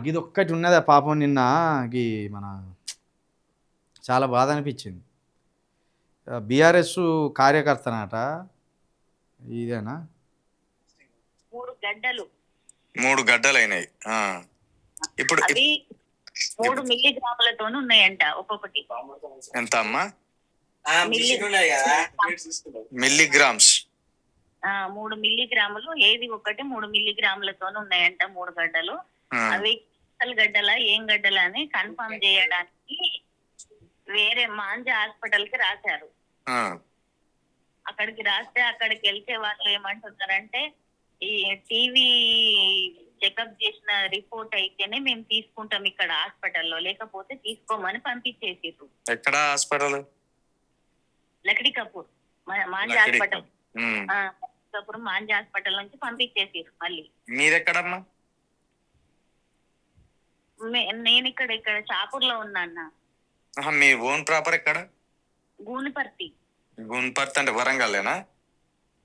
ఇది ఒక్కటి ఉన్నదా పాపం నిన్న గీ మన చాలా బాధ అనిపించింది. బీఆర్ఎస్ కార్యకర్తనట ఇదేనా? మూడు గడ్డలు. మూడు గడ్డలైనాయి ఆ. ఇప్పుడు మూడు మిల్లీ గ్రాములతోనే ఉన్నాయంట ఒక్కొక్కటి. ఎంత అమ్మా మిల్లీ మిల్లీగ్రామ్స్ ఆ, మూడు మిల్లీ గ్రాములు ఏది ఒకటి మూడు మిల్లీ గ్రాములతోనే ఉన్నాయంట మూడు గడ్డలు. అవి అసలు గడ్డలా ఏం గడ్డలా అని కన్ఫర్మ్ చేయడానికి వేరే మాంజ హాస్పిటల్కి రాశారు. అక్కడికి రాస్తే అక్కడికి వెళ్తే వాళ్ళు ఏమంటున్నారంటే ఈ టీవీ చెకప్ చేసిన రిపోర్ట్ అయితేనే మేము తీసుకుంటాం ఇక్కడ హాస్పిటల్లో లేకపోతే తీసుకోమని పంపించేసిర్రు. ఎక్కడ హాస్పిటల్? లక్డీ కపూర్ మాంజ హాస్పిటల్. కపూర్ మాంజ హాస్పిటల్ నుంచి పంపించేసిర్రు మళ్ళీ. మీరెక్కడమ్మా? నేను ఇక్కడ ఇక్కడ చాపూర్లో ఉన్నా అన్న. మీ ఓన్ ప్రాపర్ ఎక్కడ? గూనిపర్తి. గుంపర్త్ అంటే వరంగల్లేనా?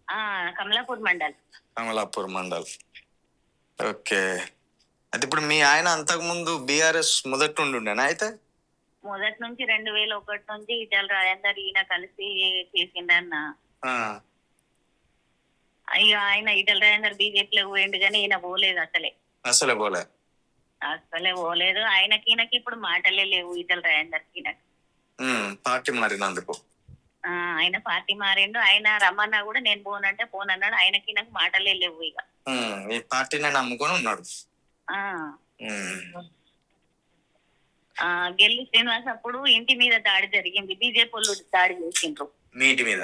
ఆ కమలాపూర్ మండల్. కమలాపూర్ మండల్. ఓకే. అయితే ఇప్పుడు మీ ఆయన అంతకు ముందు బీఆర్ఎస్ మొదటి నుండి ఉండేనా అయితే? మొదటి నుంచి రెండు వేల ఒకటి నుంచి ఇటల్ రాజేందర్ ఈయన కలిసి చేసిండన్న. ఇక ఆయన ఇటల్ రాజేందర్ బీజేపీలో పోయిండు కానీ ఈయన పోలేదు అసలే. అసలే పోలే. అసలే పోలేదు. ఆయనకి ఈయనకి ఇప్పుడు మాటలే లేవు ఈయనకి. ఉమ్, పార్టీ మారినందుకు ఆయన పార్టీ మారిండు. ఆయన రమ్మన్నా కూడా నేను పోనంటే పోనన్నాడు. ఆయనకి ఈయనకి మాటలే లేవు ఇక. ఈ పార్టీని నమ్ముకొని ఉన్నాడు. గెల్లి శ్రీనివాస్ అప్పుడు ఇంటి మీద దాడి జరిగింది. బీజేపీ వాళ్ళు దాడి చేసిండ్రు. మీ ఇంటి మీద.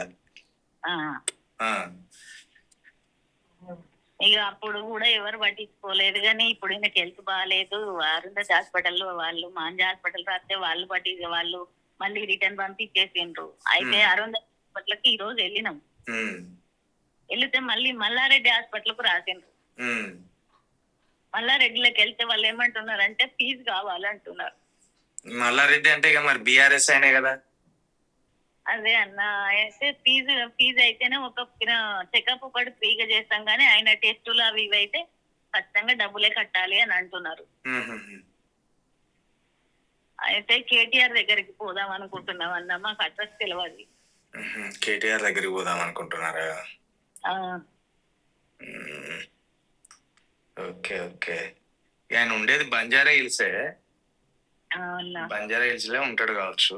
ఇక అప్పుడు కూడా ఎవరు పట్టించుకోలేదు. కానీ ఇప్పుడు ఈయనకి హెల్త్ బాగాలేదు అరుంధతి హాస్పిటల్ వాళ్ళు మాంజ హాస్పిటల్ రాస్తే వాళ్ళు పట్టి వాళ్ళు మళ్ళీ రిటర్న్ పంపించేసిండ్రు. అయితే. అరుంధతి హాస్పిటల్కి ఈ రోజు వెళ్ళినాం. వెళ్తే మళ్ళీ మల్లారెడ్డి హాస్పిటల్కు రాసిండ్రు. మల్లారెడ్డిలోకి వెళ్తే వాళ్ళు ఏమంటున్నారంటే ఫీజు కావాలంటున్నారు. మల్లారెడ్డి అంటే ఇక మరి బీఆర్ఎస్ అయినే కదా? అదే అన్న. అయితే ఫీజు ఫీజు అయితేనే ఒక చెకప్ ఒకటి ఫ్రీగా చేస్తాం కానీ ఆయన టెస్టులు అవి ఇవి అయితే ఖచ్చితంగా డబ్బులే కట్టాలి అని అంటున్నారు. అయితే కేటీఆర్ దగ్గరికి పోదాం అనుకుంటున్నాం అన్న. మాకు అడ్రస్ తెలియదు కేటీఆర్ దగ్గరికి పోదాం అనుకుంటున్నారా. Okay okay. ఆయన ఉండేది బంజారా హిల్సే. బంజారా హిల్స్లో ఉంటాడు కావచ్చు.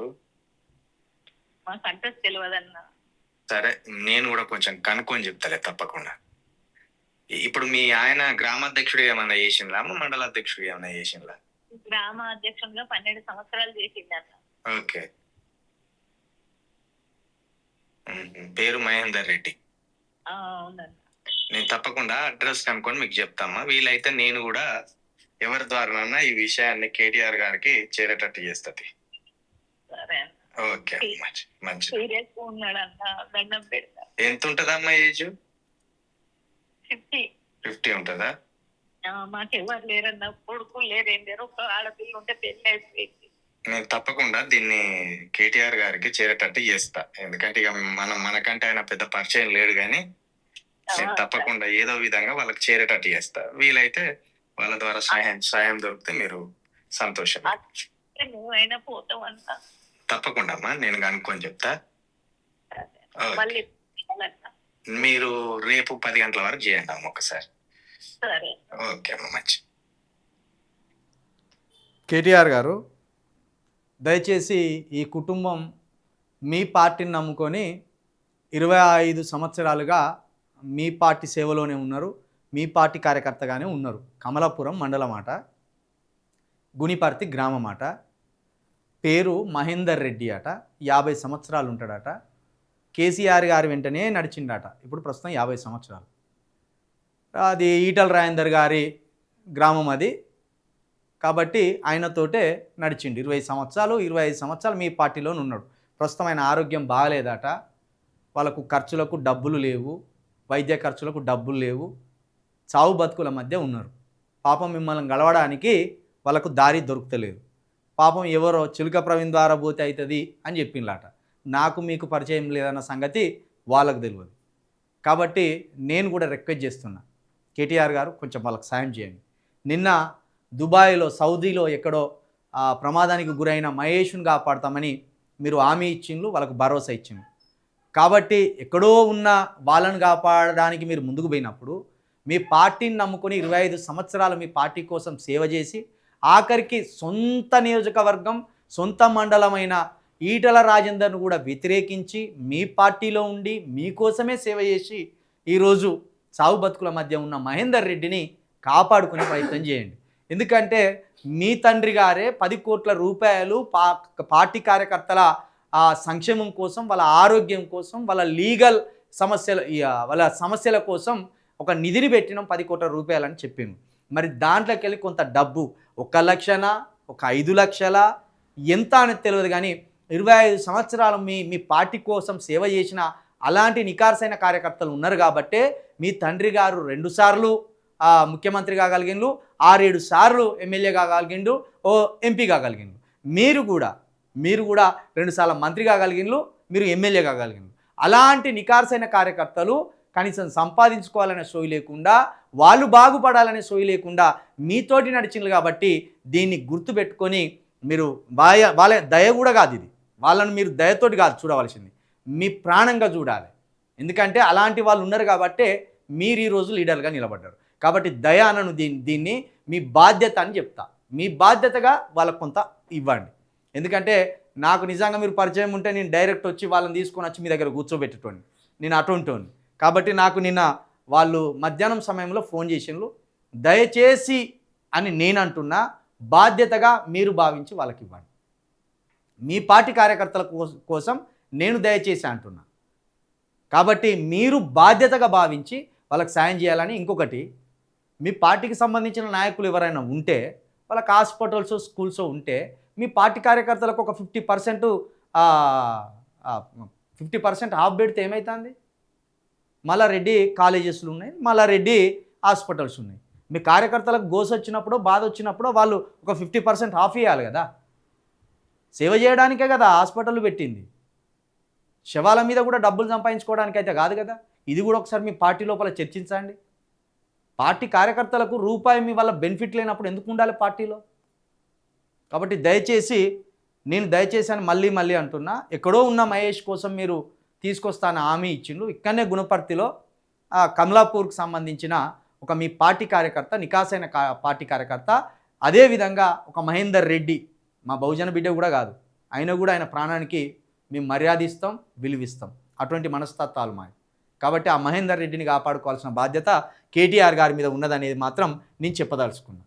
మాకు అడ్రస్ తెలియదు అన్న సరే నేను కూడా కొంచెం కనుక్కొని చెప్తాలే తప్పకుండా. ఇప్పుడు మీ ఆయన గ్రామాధ్యక్షుడు ఏమన్నా చేసిండ్లా? మండల అధ్యక్షుడు ఏమన్నా చేసిండ్లా? గ్రామ అధ్యక్షునిగా పన్నెండు సంవత్సరాలు చేసింది అన్న ఓకే పేరు మహేందర్ రెడ్డి. నేను తప్పకుండా అడ్రస్ కనుక్కొని మీకు చెప్తామా? వీలైతే నేను కూడా ఎవరి ద్వారానన్నా ఈ విషయాన్ని కేటీఆర్ గారికి చేరేటట్టు చేస్తుంది ఓకే మంచి సీరియస్ ఉన్నాడు అన్న దండం పెడతా. ఎంత ఉంటదమ్మా ఏజ్? ఫిఫ్టీ. ఫిఫ్టీ ఉంటుందా? మాకెవరు లేరన్న కొడుకు లేరు లేరు ఒక ఆడపిల్ల ఉంటే పెళ్ళి అయిపోయింది. నేను తప్పకుండా దీన్ని కేటీఆర్ గారికి చేరేటట్టు చేస్తా. ఎందుకంటే ఇక మనం మనకంటే ఆయన పెద్ద పరిచయం లేడు కానీ నేను తప్పకుండా ఏదో విధంగా వాళ్ళకి చేరేటట్టు చేస్తా. వీలైతే వాళ్ళ ద్వారా సహాయం సాయం దొరికితే మీరు సంతోషం నువ్వైనా పోతావు తప్పకుండా అమ్మా నేను కనుక్కొని చెప్తా. మళ్ళీ. మీరు రేపు పది గంటల వరకు చేయండి అమ్మ ఒకసారి. సరే. ఓకే అమ్మ మంచి. కేటీఆర్ గారు దయచేసి ఈ కుటుంబం మీ పార్టీని నమ్ముకొని ఇరవై ఐదు సంవత్సరాలుగా మీ పార్టీ సేవలోనే ఉన్నారు మీ పార్టీ కార్యకర్తగానే ఉన్నారు. కమలాపురం మండలం అట గునిపర్తి గ్రామం పేరు మహేందర్ రెడ్డి అట యాభై సంవత్సరాలు ఉంటాడట. కేసీఆర్ గారి వెంటనే నడిచిండట. ఇప్పుడు ప్రస్తుతం యాభై సంవత్సరాలు. అది ఈటల రాజేందర్ గారి గ్రామం అది. కాబట్టి ఆయనతోటే నడిచిండు. ఇరవై సంవత్సరాలు ఇరవై ఐదు సంవత్సరాలు మీ పార్టీలోనే ఉన్నాడు. ప్రస్తుతం ఆయన ఆరోగ్యం బాగాలేదట. వాళ్ళకు ఖర్చులకు డబ్బులు లేవు. వైద్య ఖర్చులకు డబ్బులు లేవు. చావు బతుకుల మధ్య ఉన్నారు. పాపం మిమ్మల్ని గలవడానికి వాళ్ళకు దారి దొరుకుతలేదు. పాపం ఎవరో చిలుక ప్రవీణ్ ద్వారా పోతే అవుతుంది అని చెప్పిండ్లాట. నాకు మీకు పరిచయం లేదన్న సంగతి వాళ్ళకు తెలియదు కాబట్టి నేను కూడా రిక్వెస్ట్ చేస్తున్నా. కేటీఆర్ గారు కొంచెం వాళ్ళకి సాయం చేయండి. నిన్న దుబాయ్లో సౌదీలో ఎక్కడో ప్రమాదానికి గురైన మహేష్ను కాపాడతామని మీరు హామీ ఇచ్చిండ్రు వాళ్ళకు భరోసా ఇచ్చిండ్రు. కాబట్టి ఎక్కడో ఉన్న వాళ్ళను కాపాడడానికి మీరు ముందుకు పోయినప్పుడు మీ పార్టీని నమ్ముకొని ఇరవై ఐదు సంవత్సరాలు మీ పార్టీ కోసం సేవ చేసి ఆఖరికి సొంత నియోజకవర్గం సొంత మండలమైన ఈటల రాజేందర్ను కూడా వ్యతిరేకించి మీ పార్టీలో ఉండి మీకోసమే సేవ చేసి ఈరోజు సాగు బతుకుల మధ్య ఉన్న మహేందర్ రెడ్డిని కాపాడుకునే ప్రయత్నం చేయండి. ఎందుకంటే మీ తండ్రి గారే పది కోట్ల రూపాయలు పా పార్టీ కార్యకర్తల సంక్షేమం కోసం వాళ్ళ ఆరోగ్యం కోసం వాళ్ళ లీగల్ సమస్యల వాళ్ళ సమస్యల కోసం ఒక నిధిని పెట్టినాం పది కోట్ల రూపాయలని చెప్పిండు. మరి దాంట్లోకి వెళ్ళి కొంత డబ్బు ఒక లక్షన? ఒక ఐదు లక్షల? ఎంత అనేది తెలియదు కానీ ఇరవై ఐదు సంవత్సరాలు మీ మీ పార్టీ కోసం సేవ చేసిన అలాంటి నికార్సైన కార్యకర్తలు ఉన్నారు కాబట్టే మీ తండ్రి గారు రెండుసార్లు ముఖ్యమంత్రి కాగలిగిండు ఆరేడు సార్లు ఎమ్మెల్యే కాగలిగిండు ఓ ఎంపీ కాగలిగిండు మీరు కూడా మీరు కూడా రెండుసార్లు మంత్రి కాగలిగిండ్రు మీరు ఎమ్మెల్యే కాగలిగిండ్రు. అలాంటి నికార్సైన కార్యకర్తలు కనీసం సంపాదించుకోవాలనే సోయి లేకుండా వాళ్ళు బాగుపడాలనే సోయి లేకుండా మీతోటి నడిచిండ్రు కాబట్టి దీన్ని గుర్తుపెట్టుకొని మీరు బాయ వాళ్ళ దయ కూడా కాదు ఇది. వాళ్ళని మీరు దయతోటి కాదు చూడవలసింది. మీ ప్రాణంగా చూడాలి. ఎందుకంటే అలాంటి వాళ్ళు ఉన్నారు కాబట్టే మీరు ఈరోజు లీడర్గా నిలబడ్డారు. కాబట్టి దయ అనను దీన్ని దీన్ని మీ బాధ్యత అని చెప్తా. మీ బాధ్యతగా వాళ్ళకు కొంత ఇవ్వండి. ఎందుకంటే నాకు నిజంగా మీరు పరిచయం ఉంటే నేను డైరెక్ట్ వచ్చి వాళ్ళని తీసుకొని వచ్చి మీ దగ్గర కూర్చోబెట్టేటోని నేను అటుంటోని కాబట్టి నాకు నిన్న వాళ్ళు మధ్యాహ్నం సమయంలో ఫోన్ చేసిండ్రు. దయచేసి అని నేను అంటున్నా బాధ్యతగా మీరు భావించి వాళ్ళకి ఇవ్వండి. మీ పార్టీ కార్యకర్తల కోసం నేను దయచేసి అంటున్నా. కాబట్టి మీరు బాధ్యతగా భావించి వాళ్ళకి సాయం చేయాలని ఇంకొకటి మీ పార్టీకి సంబంధించిన నాయకులు ఎవరైనా ఉంటే వాళ్ళకి హాస్పిటల్స్ స్కూల్స్ ఉంటే మీ పార్టీ కార్యకర్తలకు ఒక fifty percent fifty percent half పెడితే ఏమవుతుంది మల్లారెడ్డి కాలేజెస్లు ఉన్నాయి మల్లారెడ్డి హాస్పిటల్స్ ఉన్నాయి. మీ కార్యకర్తలకు గోస వచ్చినప్పుడు బాధ వచ్చినప్పుడు వాళ్ళు ఒక ఫిఫ్టీ పర్సెంట్ ఆఫ్ ఇవ్వాలి కదా. సేవ చేయడానికే కదా హాస్పిటల్ పెట్టింది. శవాల మీద కూడా డబ్బులు సంపాదించుకోవడానికి అయితే కాదు కదా. ఇది కూడా ఒకసారి మీ పార్టీ లోపల చర్చించండి. పార్టీ కార్యకర్తలకు రూపాయి మీ వల్ల బెనిఫిట్ లేనప్పుడు ఎందుకు ఉండాలి పార్టీలో? కాబట్టి దయచేసి నేను దయచేసి అని మళ్ళీ మళ్ళీ అంటున్నా ఎక్కడో ఉన్న మహేష్ కోసం మీరు తీసుకొస్తాను హామీ ఇచ్చిండు. ఇక్కడనే గుణపర్తిలో ఆ, కమలాపూర్కి సంబంధించిన ఒక మీ పార్టీ కార్యకర్త నికాసైన కా పార్టీ కార్యకర్త అదేవిధంగా ఒక మహేందర్ రెడ్డి మా బహుజన బిడ్డ కూడా కాదు. అయినా కూడా ఆయన ప్రాణానికి మేము మర్యాద ఇస్తాం విలువిస్తాం. అటువంటి మనస్తత్వాలు మావి. కాబట్టి ఆ మహేందర్ రెడ్డిని కాపాడుకోవాల్సిన బాధ్యత కేటీఆర్ గారి మీద ఉన్నదనేది మాత్రం నేను చెప్పదలుచుకున్నాను